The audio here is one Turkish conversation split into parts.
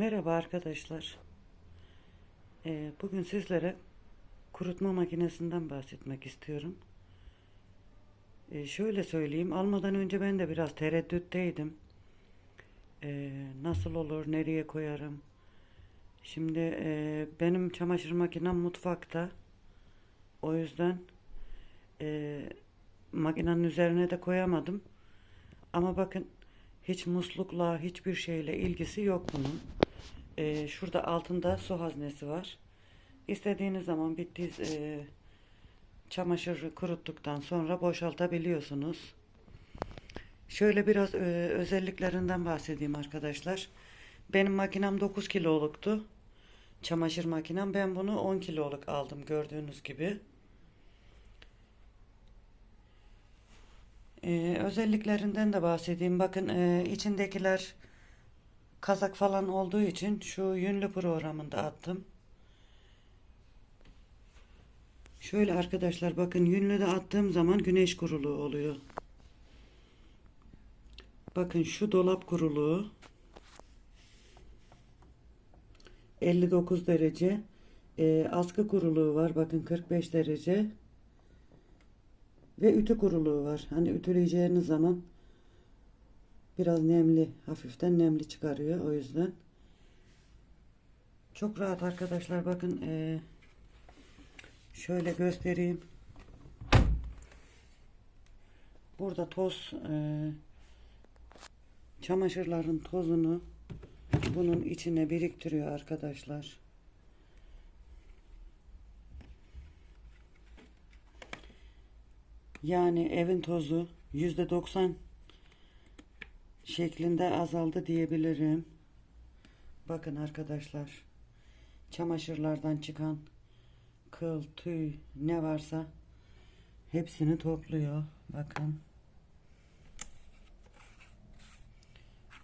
Merhaba arkadaşlar. Ee, bugün sizlere kurutma makinesinden bahsetmek istiyorum. Ee, şöyle söyleyeyim, almadan önce ben de biraz tereddütteydim. Ee, nasıl olur, nereye koyarım? Şimdi e, benim çamaşır makinem mutfakta. O yüzden e, makinenin üzerine de koyamadım. Ama bakın hiç muslukla hiçbir şeyle ilgisi yok bunun. Ee, şurada altında su haznesi var. İstediğiniz zaman bittiği e, çamaşırı kuruttuktan sonra boşaltabiliyorsunuz. Şöyle biraz e, özelliklerinden bahsedeyim arkadaşlar. Benim makinem 9 kiloluktu. Çamaşır makinem. Ben bunu 10 kiloluk aldım gördüğünüz gibi. Ee, özelliklerinden de bahsedeyim. Bakın e, içindekiler kazak falan olduğu için şu yünlü programında attım. Şöyle arkadaşlar bakın yünlü de attığım zaman güneş kuruluğu oluyor. Bakın şu dolap kuruluğu 59 derece. Ee, askı kuruluğu var. Bakın 45 derece. Ve ütü kuruluğu var. Hani ütüleyeceğiniz zaman biraz nemli, hafiften nemli çıkarıyor. O yüzden çok rahat arkadaşlar. Bakın eee, şöyle göstereyim. Burada toz eee, çamaşırların tozunu bunun içine biriktiriyor arkadaşlar. Yani evin tozu yüzde doksan şeklinde azaldı diyebilirim. Bakın arkadaşlar. Çamaşırlardan çıkan kıl, tüy ne varsa hepsini topluyor. Bakın.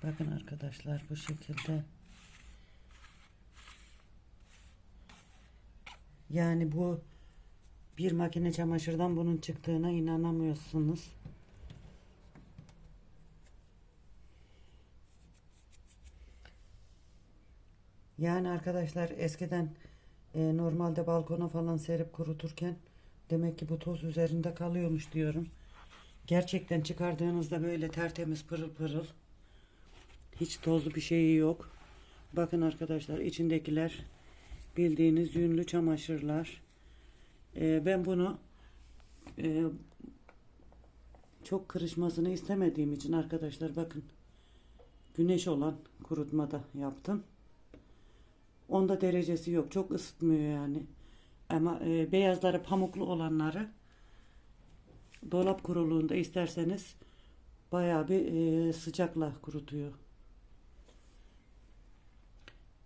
Bakın arkadaşlar bu şekilde. Yani bu bir makine çamaşırdan bunun çıktığına inanamıyorsunuz. Yani arkadaşlar eskiden e, normalde balkona falan serip kuruturken demek ki bu toz üzerinde kalıyormuş diyorum. Gerçekten çıkardığınızda böyle tertemiz pırıl pırıl. Hiç tozlu bir şeyi yok. Bakın arkadaşlar içindekiler bildiğiniz yünlü çamaşırlar. Ee, ben bunu e, çok kırışmasını istemediğim için arkadaşlar bakın güneş olan kurutmada yaptım. Onda derecesi yok. Çok ısıtmıyor yani. Ama e, beyazları pamuklu olanları dolap kuruluğunda isterseniz bayağı bir e, sıcakla kurutuyor.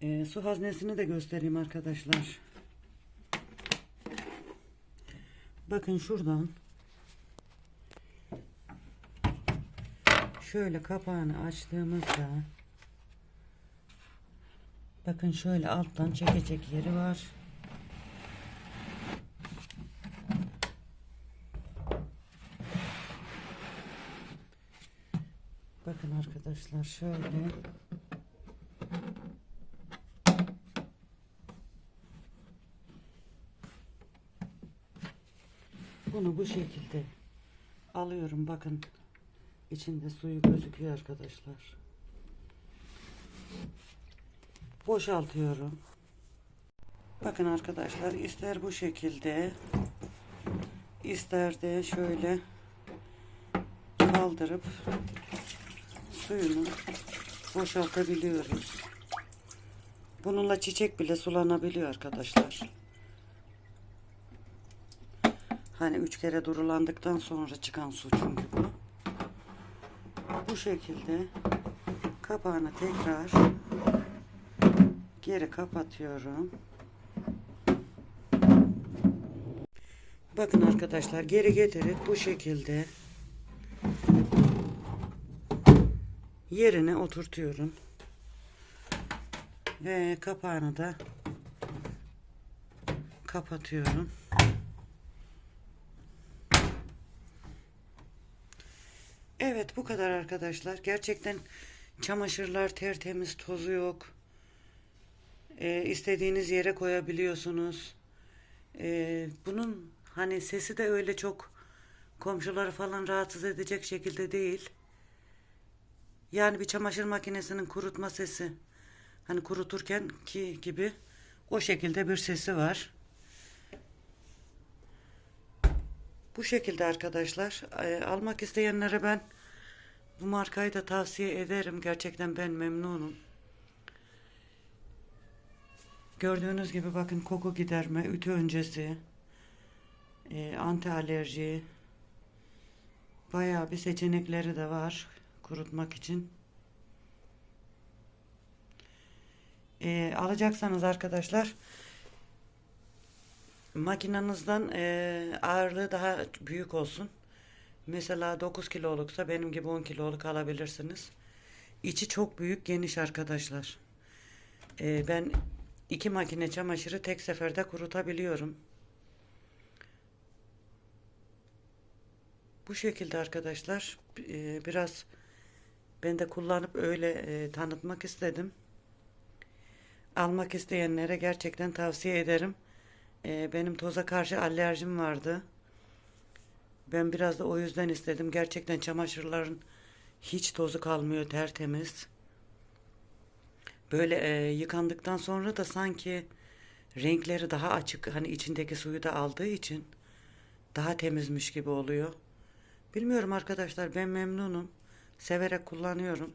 E, su haznesini de göstereyim arkadaşlar. Bakın şuradan şöyle kapağını açtığımızda bakın şöyle alttan çekecek yeri var. Bakın arkadaşlar şöyle Bunu bu şekilde alıyorum. Bakın içinde suyu gözüküyor arkadaşlar. Boşaltıyorum. Bakın arkadaşlar ister bu şekilde ister de şöyle kaldırıp suyunu boşaltabiliyoruz. Bununla çiçek bile sulanabiliyor arkadaşlar. Hani üç kere durulandıktan sonra çıkan su çünkü bu. Bu şekilde kapağını tekrar geri kapatıyorum. Bakın arkadaşlar geri getirip bu şekilde yerine oturtuyorum. Ve kapağını da kapatıyorum. Evet bu kadar arkadaşlar. Gerçekten çamaşırlar tertemiz, tozu yok. E, istediğiniz yere koyabiliyorsunuz. E, bunun hani sesi de öyle çok komşuları falan rahatsız edecek şekilde değil. Yani bir çamaşır makinesinin kurutma sesi. Hani kuruturken ki gibi o şekilde bir sesi var. Bu şekilde arkadaşlar. E, almak isteyenlere ben bu markayı da tavsiye ederim. Gerçekten ben memnunum. Gördüğünüz gibi bakın koku giderme, ütü öncesi, e, anti alerji, bayağı bir seçenekleri de var kurutmak için. E, alacaksanız arkadaşlar makinenizden e, ağırlığı daha büyük olsun. Mesela 9 kiloluksa benim gibi 10 kiloluk alabilirsiniz. İçi çok büyük, geniş arkadaşlar. E, ben iki makine çamaşırı tek seferde kurutabiliyorum. Bu şekilde arkadaşlar e, biraz ben de kullanıp öyle e, tanıtmak istedim. Almak isteyenlere gerçekten tavsiye ederim. E, benim toza karşı alerjim vardı. Ben biraz da o yüzden istedim. Gerçekten çamaşırların hiç tozu kalmıyor tertemiz. Böyle e, yıkandıktan sonra da sanki renkleri daha açık. Hani içindeki suyu da aldığı için daha temizmiş gibi oluyor. Bilmiyorum arkadaşlar ben memnunum. Severek kullanıyorum.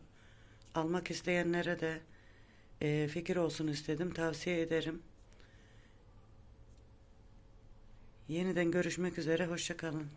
Almak isteyenlere de e, fikir olsun istedim. Tavsiye ederim. Yeniden görüşmek üzere. Hoşçakalın.